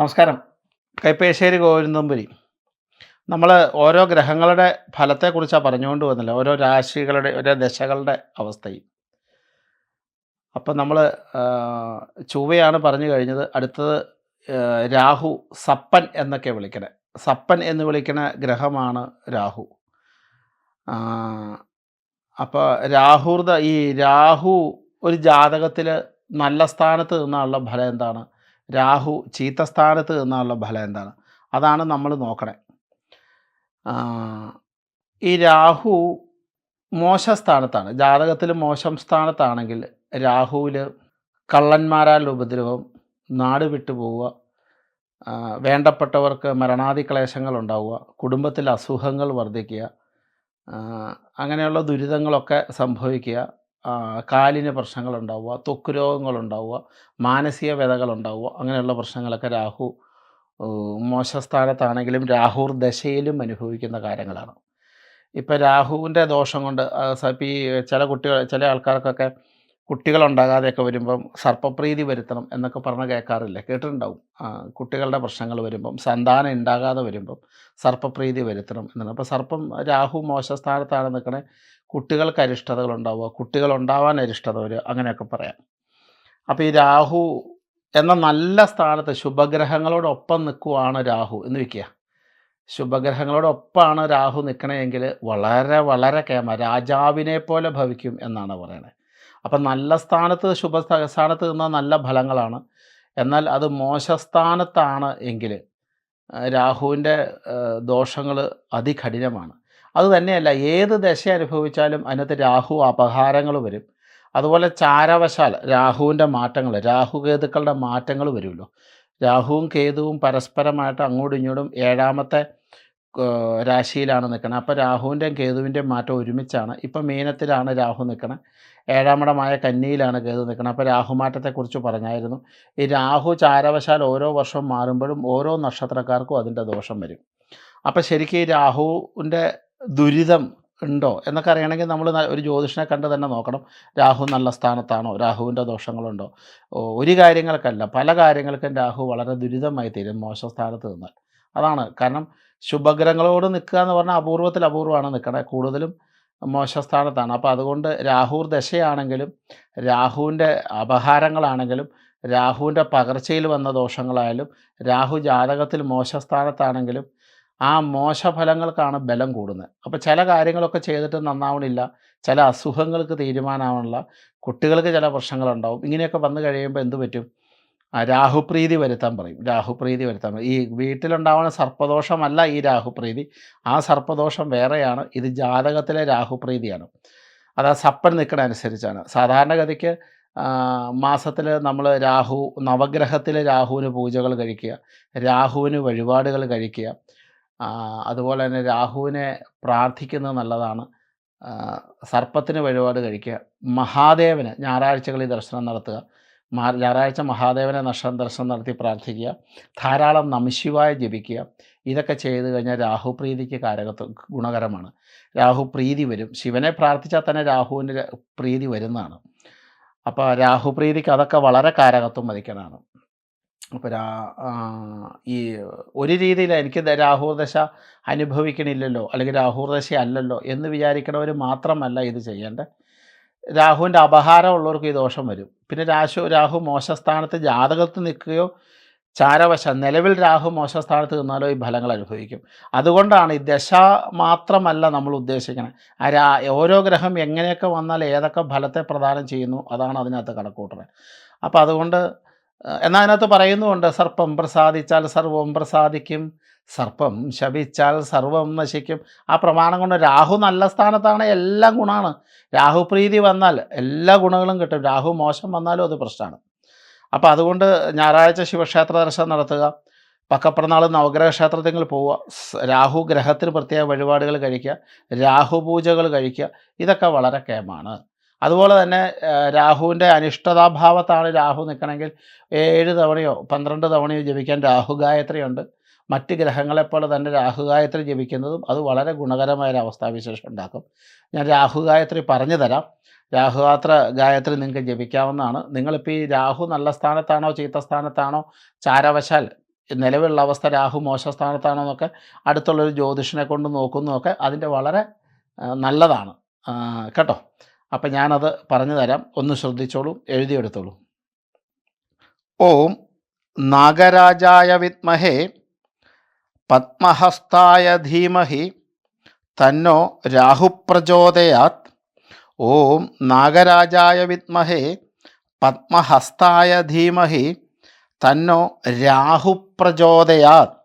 നമസ്കാരം. കൈപ്പേശ്ശേരി ഗോവിന്ദമ്പുരി. നമ്മൾ ഓരോ ഗ്രഹങ്ങളുടെ ഫലത്തെക്കുറിച്ചാണ് പറഞ്ഞുകൊണ്ട് വന്നില്ല ഓരോ രാശികളുടെ ഓരോ ദശകളുടെ അവസ്ഥയും. അപ്പം നമ്മൾ ചൊവ്വയാണ് പറഞ്ഞു കഴിഞ്ഞത്. അടുത്തത് രാഹു സപ്പൻ എന്നൊക്കെ വിളിക്കണേ. സപ്പൻ എന്ന് വിളിക്കുന്ന ഗ്രഹമാണ് രാഹു. അപ്പോൾ രാഹുർദ ഈ രാഹു ഒരു ജാതകത്തിൽ നല്ല സ്ഥാനത്ത് നിന്നുള്ള ഫലം എന്താണ്? രാഹു ചീത്ത സ്ഥാനത്ത് നിന്നുള്ള ഫലം എന്താണ്? അതാണ് നമ്മൾ നോക്കണേ. ഈ രാഹു മോശ സ്ഥാനത്താണ്. ജാതകത്തിൽ മോശം സ്ഥാനത്താണെങ്കിൽ രാഹുവിൽ കള്ളന്മാരാൽ ഉപദ്രവം നാട് വിട്ടുപോവുക വേണ്ടപ്പെട്ടവർക്ക് മരണാദി ക്ലേശങ്ങൾ ഉണ്ടാവുക കുടുംബത്തിൽ അസുഖങ്ങൾ വർദ്ധിക്കുക അങ്ങനെയുള്ള ദുരിതങ്ങളൊക്കെ സംഭവിക്കുക കാലിന് പ്രശ്നങ്ങളുണ്ടാവുക ത്വക്ക് രോഗങ്ങളുണ്ടാവുക മാനസിക വ്യതകളുണ്ടാവുക അങ്ങനെയുള്ള പ്രശ്നങ്ങളൊക്കെ രാഹു മോശസ്ഥാനത്താണെങ്കിലും രാഹുർ ദശയിലും അനുഭവിക്കുന്ന കാര്യങ്ങളാണ്. ഇപ്പം രാഹുവിന്റെ ദോഷം കൊണ്ട് ഈ ചില കുട്ടികൾ ചില ആൾക്കാർക്കൊക്കെ കുട്ടികളുണ്ടാകാതെയൊക്കെ വരുമ്പം സർപ്പപ്രീതി വരുത്തണം എന്നൊക്കെ പറഞ്ഞ് കേൾക്കാറില്ലേ? കേട്ടിട്ടുണ്ടാവും. കുട്ടികളുടെ പ്രശ്നങ്ങൾ വരുമ്പം സന്താനം ഉണ്ടാകാതെ വരുമ്പം സർപ്പപ്രീതി വരുത്തണം എന്നാണ്. അപ്പോൾ സർപ്പം രാഹു മോശസ്ഥാനത്താണ് നിൽക്കണേ. കുട്ടികൾക്ക് അരിഷ്ടതകൾ ഉണ്ടാവുക കുട്ടികൾ ഉണ്ടാവാൻ അരിഷ്ടത വരിക അങ്ങനെയൊക്കെ പറയാം. അപ്പോൾ ഈ രാഹു എന്ന നല്ല സ്ഥാനത്ത് ശുഭഗ്രഹങ്ങളോടൊപ്പം നിൽക്കുവാണ് രാഹു എന്ന് വയ്ക്കുക ശുഭഗ്രഹങ്ങളോടൊപ്പമാണ് രാഹു നിൽക്കണമെങ്കിൽ വളരെ വളരെ കേമ രാജാവിനെ പോലെ ഭവിക്കും എന്നാണ് പറയണത് അപ്പം നല്ല സ്ഥാനത്ത് ശുഭ സ്ഥാ- സ്ഥാനത്ത് നിന്ന നല്ല ഫലങ്ങളാണ്. എന്നാൽ അത് മോശസ്ഥാനത്താണ് എങ്കിൽ രാഹുവിന്റെ ദോഷങ്ങൾ അതികഠിനമാണ്. അതുതന്നെയല്ല ഏത് ദശ അനുഭവിച്ചാലും അതിനകത്ത് രാഹു അപഹാരങ്ങൾ വരും. അതുപോലെ ചാരവശാൽ രാഹുവിന്റെ മാറ്റങ്ങൾ രാഹുകേതുക്കളുടെ മാറ്റങ്ങൾ വരുമല്ലോ. രാഹുവും കേതുവും പരസ്പരമായിട്ട് അങ്ങോട്ടും ഇങ്ങോട്ടും ഏഴാമത്തെ രാശിയിലാണ് നിൽക്കുന്നത് അപ്പോൾ രാഹുവിന്റെയും കേതുവിന്റെയും മാറ്റം ഒരുമിച്ചാണ്. ഇപ്പം മീനത്തിലാണ് രാഹു നിൽക്കുന്നത് ഏഴാമടമായ കന്നിയിലാണ് കേതു നിൽക്കുന്നത് അപ്പോൾ രാഹുമാറ്റത്തെക്കുറിച്ച് പറഞ്ഞായിരുന്നു. ഈ രാഹു ചാരവശാൽ ഓരോ വർഷം മാറുമ്പോഴും ഓരോ നക്ഷത്രക്കാർക്കും അതിന്റെ ദോഷം വരും. അപ്പോൾ ശരിക്കും ഈ രാഹുവിന്റെ ദുരിതം ഉണ്ടോ എന്നൊക്കെ അറിയണമെങ്കിൽ നമ്മൾ ഒരു ജ്യോതിഷനെ കണ്ട് തന്നെ നോക്കണം. രാഹു നല്ല സ്ഥാനത്താണോ? രാഹുവിന്റെ ദോഷങ്ങളുണ്ടോ? ഒരു കാര്യങ്ങൾക്കല്ല. പല കാര്യങ്ങൾക്കും രാഹു വളരെ ദുരിതമായി തീരും മോശം സ്ഥാനത്ത് നിന്നാൽ. അതാണ്. കാരണം ശുഭഗ്രഹങ്ങളോട് നിൽക്കുക എന്ന് പറഞ്ഞാൽ അപൂർവത്തിൽ അപൂർവമാണ് നിൽക്കണേ. കൂടുതലും മോശസ്ഥാനത്താണ്. അപ്പോൾ അതുകൊണ്ട് രാഹുർ ദശയാണെങ്കിലും രാഹുവിന്റെ അപഹാരങ്ങളാണെങ്കിലും രാഹുവിന്റെ പകർച്ചയിൽ വന്ന ദോഷങ്ങളായാലും രാഹു ജാതകത്തിൽ മോശസ്ഥാനത്താണെങ്കിലും ആ മോശഫലങ്ങൾക്കാണ് ബലം കൂടുന്നത്. അപ്പോൾ ചില കാര്യങ്ങളൊക്കെ ചെയ്തിട്ട് നന്നാവണില്ല. ചില അസുഖങ്ങൾക്ക് തീരുമാനമാവണില്ല. കുട്ടികൾക്ക് ചില പ്രശ്നങ്ങളുണ്ടാവും. ഇങ്ങനെയൊക്കെ വന്നു കഴിയുമ്പോൾ എന്ത് പറ്റും? രാഹുപ്രീതി വരുത്താൻ പറയും. രാഹുപ്രീതി വരുത്താൻ പറയും. ഈ വീട്ടിലുണ്ടാവുന്ന സർപ്പദോഷമല്ല ഈ രാഹുപ്രീതി. ആ സർപ്പദോഷം വേറെയാണ്. ഇത് ജാതകത്തിലെ രാഹുപ്രീതിയാണ്. അത് ആ സപ്പൻ നിൽക്കണ അനുസരിച്ചാണ്. സാധാരണഗതിക്ക് മാസത്തിൽ നമ്മൾ രാഹു നവഗ്രഹത്തിൽ രാഹുവിന് പൂജകൾ കഴിക്കുക രാഹുവിന് വഴിപാടുകൾ കഴിക്കുക അതുപോലെ തന്നെ രാഹുവിനെ പ്രാർത്ഥിക്കുന്നത് നല്ലതാണ് സർപ്പത്തിന് വഴിപാട് കഴിക്കുക മഹാദേവന് ഞായറാഴ്ചകളിൽ ദർശനം നടത്തുക മാ- ഞായറാഴ്ച മഹാദേവനെ നഷ്ടം ദർശനം നടത്തി പ്രാർത്ഥിക്കുക. ധാരാളം നമശിവായ ജപിക്കുക. ഇതൊക്കെ ചെയ്ത് കഴിഞ്ഞാൽ രാഹുപ്രീതിക്ക് കാരകത്വ ഗുണകരമാണ്. രാഹു പ്രീതി വരും. ശിവനെ പ്രാർത്ഥിച്ചാൽ തന്നെ രാഹുവിന്റെ പ്രീതി വരുന്നതാണ്. അപ്പോൾ രാഹുപ്രീതിക്ക് അതൊക്കെ വളരെ കാരകത്വം വധിക്കണമാണ് അപ്പോൾ രാ ഈ ഒരു രീതിയിൽ എനിക്ക് രാഹുർദശ അനുഭവിക്കണില്ലല്ലോ അല്ലെങ്കിൽ രാഹുദശ അല്ലല്ലോ എന്ന് വിചാരിക്കണവർ മാത്രമല്ല ഇത് ചെയ്യേണ്ടത്. രാഹുവിന്റെ അപഹാരം ഉള്ളവർക്ക് ഈ ദോഷം വരും. പിന്നെ രാശു രാഹു മോശസ്ഥാനത്ത് ജാതകത്ത് നിൽക്കുകയോ ചാരവശം നിലവിൽ രാഹു മോശസ്ഥാനത്ത് നിന്നാലോ ഈ ഫലങ്ങൾ അനുഭവിക്കും. അതുകൊണ്ടാണ് ഈ ദശ മാത്രമല്ല നമ്മൾ ഉദ്ദേശിക്കുന്നത് ആ രാ ഓരോ ഗ്രഹം എങ്ങനെയൊക്കെ വന്നാൽ ഏതൊക്കെ ഫലത്തെ പ്രദാനം ചെയ്യുന്നു അതാണ് അതിനകത്ത് കണക്കൂട്ടുന്നത് അപ്പോൾ അതുകൊണ്ട് എന്നാൽ അതിനകത്ത് പറയുന്നുമുണ്ട് സർപ്പം പ്രസാദിച്ചാൽ സർവം പ്രസാദിക്കും സർപ്പം ശപിച്ചാൽ സർവം നശിക്കും. ആ പ്രമാണം കൊണ്ട് രാഹു നല്ല സ്ഥാനത്താണ് എല്ലാം ഗുണമാണ് രാഹു പ്രീതി വന്നാൽ എല്ലാ ഗുണങ്ങളും കിട്ടും. രാഹു മോശം വന്നാലും അത് പ്രശ്നമാണ്. അപ്പോൾ അതുകൊണ്ട് ഞായറാഴ്ച ശിവക്ഷേത്ര ദർശനം നടത്തുക പക്കപ്പിറന്നാൾ നവഗ്രഹ ക്ഷേത്രത്തിൽ പോവുക രാഹു ഗ്രഹത്തിന് പ്രത്യേക വഴിപാടുകൾ കഴിക്കുക രാഹു പൂജകൾ കഴിക്കുക ഇതൊക്കെ വളരെ കേമാണ്. അതുപോലെ തന്നെ രാഹുവിന്റെ അനിഷ്ടതാഭാവത്താണ് രാഹു നിൽക്കണമെങ്കിൽ ഏഴ് തവണയോ പന്ത്രണ്ട് തവണയോ ജപിക്കാൻ രാഹു ഗായത്രിയുണ്ട്. മറ്റ് ഗ്രഹങ്ങളെപ്പോലെ തന്നെ രാഹു ഗായത്രി ജപിക്കുന്നതും അത് വളരെ ഗുണകരമായ ഒരു അവസ്ഥാവിശേഷം ഉണ്ടാക്കും. ഞാൻ രാഹു ഗായത്രി പറഞ്ഞു തരാം. രാഹുഗാത്ര ഗായത്രി നിങ്ങൾക്ക് ജപിക്കാവുന്നതാണ്. നിങ്ങളിപ്പോൾ ഈ രാഹു നല്ല സ്ഥാനത്താണോ ചീത്ത സ്ഥാനത്താണോ ചാരവശാൽ നിലവിലുള്ള അവസ്ഥ രാഹു മോശ സ്ഥാനത്താണോ എന്നൊക്കെ അടുത്തുള്ളൊരു ജ്യോതിഷനെ കൊണ്ട് നോക്കുന്നതൊക്കെ അതിന്റെ വളരെ നല്ലതാണ്. കേട്ടോ? അപ്പം ഞാനത് പറഞ്ഞു തരാം. ഒന്ന് ശ്രദ്ധിച്ചോളൂ എഴുതിയെടുത്തോളൂ. ഓം നാഗരാജായ വിത്മഹേ പത്മഹസ്തായ ധീമഹി തന്നോ രാഹുപ്രചോദയാത്. ഓം നാഗരാജായ വിത്മഹേ പത്മഹസ്തായ ധീമഹി തന്നോ രാഹുപ്രചോദയാത്.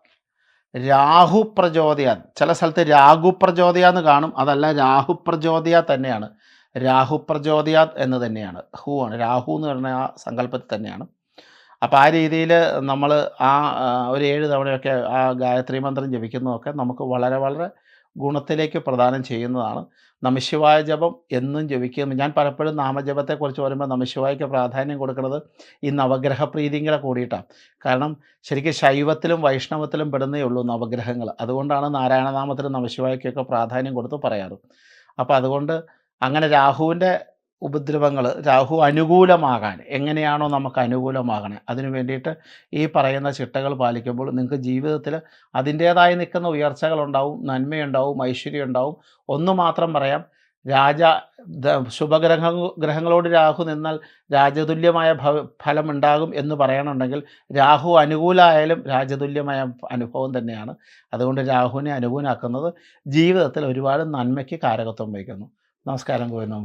രാഹുപ്രചോദയാത്. ചില സ്ഥലത്ത് രാഹുപ്രചോദയാന്ന് കാണും. അതല്ല രാഹുപ്രചോദയാ തന്നെയാണ്. രാഹുപ്രചോദയാത് എന്ന് തന്നെയാണ്. ഹു ആണ്. രാഹു എന്ന് പറഞ്ഞ ആ സങ്കല്പത്തിൽ തന്നെയാണ്. അപ്പോൾ ആ രീതിയിൽ നമ്മൾ ആ ഒരു ഏഴ് തവണയൊക്കെ ആ ഗായത്രി മന്ത്രം ജപിക്കുന്നതൊക്കെ നമുക്ക് വളരെ വളരെ ഗുണത്തിലേക്ക് പ്രദാനം ചെയ്യുന്നതാണ്. നമശിവായ ജപം എന്നും ജപിക്കുന്നു. ഞാൻ പലപ്പോഴും നാമജപത്തെക്കുറിച്ച് പറയുമ്പോൾ നമശിവായ്ക്ക് പ്രാധാന്യം കൊടുക്കുന്നത് ഈ നവഗ്രഹ പ്രീതികളെ കൂടെ കൂടിയിട്ടാണ്. കാരണം ശരിക്കും ശൈവത്തിലും വൈഷ്ണവത്തിലും പെടുന്നേ ഉള്ളൂ നവഗ്രഹങ്ങൾ. അതുകൊണ്ടാണ് നാരായണനാമത്തിലും നമശിവായ്ക്കൊക്കെ പ്രാധാന്യം കൊടുത്ത് പറയാറ്. അപ്പോൾ അതുകൊണ്ട് അങ്ങനെ രാഹുവിന്റെ ഉപദ്രവങ്ങൾ രാഹു അനുകൂലമാകാൻ എങ്ങനെയാണോ നമുക്ക് അനുകൂലമാകണേ അതിനു വേണ്ടിയിട്ട് ഈ പറയുന്ന ചിട്ടകൾ പാലിക്കുമ്പോൾ നിങ്ങൾക്ക് ജീവിതത്തിൽ അതിന്റേതായ നിൽക്കുന്ന ഉയർച്ചകളുണ്ടാവും നന്മയുണ്ടാവും ഐശ്വര്യം ഉണ്ടാവും ഒന്ന് മാത്രം പറയാം രാജ ശുഭഗ്രഹ ഗ്രഹങ്ങളോട് രാഹു നിന്നാൽ രാജതുല്യമായ ഭ ഫലമുണ്ടാകും എന്ന് പറയണമെങ്കിൽ രാഹു അനുകൂലമായാലും രാജതുല്യമായ അനുഭവം തന്നെയാണ്. അതുകൊണ്ട് രാഹുവിനെ അനുകൂലമാക്കുന്നത് ജീവിതത്തിൽ ഒരുപാട് നന്മയ്ക്ക് കാരകത്വം വഹിക്കുന്നു. നമസ്കാരം ഗോവിന്ദം